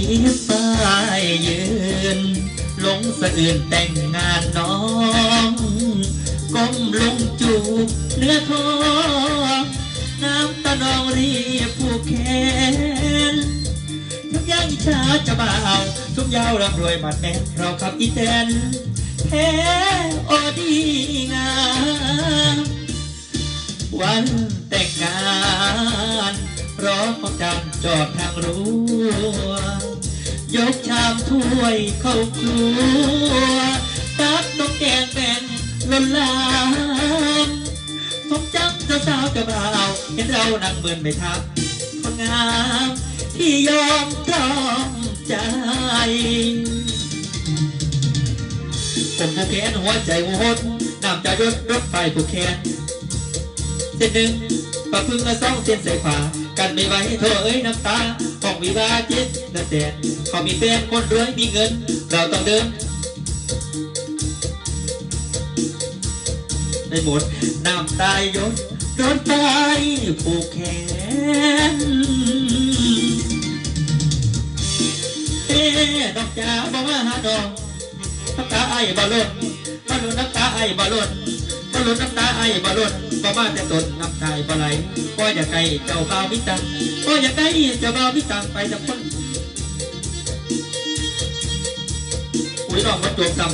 ชีพฟ้ายยืน ลงสะอื่นแต่งงานน้องก้มลงจูบเนื้อทองน้ำตาหนองรีบผูกแขนทุกย่างอิจฉาจะบ่าวทุกยาวร่ำรวยบัดแม่เราขับอีแตนแท้ออดีงามวันแต่งงานรอของจำจอดทางรั้ว ยกชามถ้วยเข้าครัวตักนกแกงแบ่งล้นลามผมจำเจ้าสาวเจ้าบ่าวเห็นเรานั่งเมือนไม่ทับคนงามที่ยอมจอมใจผมผู้แขนหัวใจโหดน้ำใจรถรถไฟผู้แขนเส้นหนึ่งปะพึ่งละสองเส้นใส่ขวา กันไม่ไหวโทษเอ้ยน้ำตาของวิวาจิตนะแสนเขามีแฟนคนรวยมีเงิน เราต้องเดินได้หมดน้ำตายยศโดนตายผูกแขนเอ๊ดอกจ๋าบอกว่าหาดอกน้ำตาไอ้บอลลนบอลลนน้ำตาไอ้บอลลนบอลลนน้ำตาไอ้บอลลน บ่มาแต่ตนนำตาบ่ไหลก็อย่าไกลเจ้าบ่าวมิตังก็อย่าไกลเจ้าบ่าวมิตังไปจากคนอุ้ยน้องมันจบจำ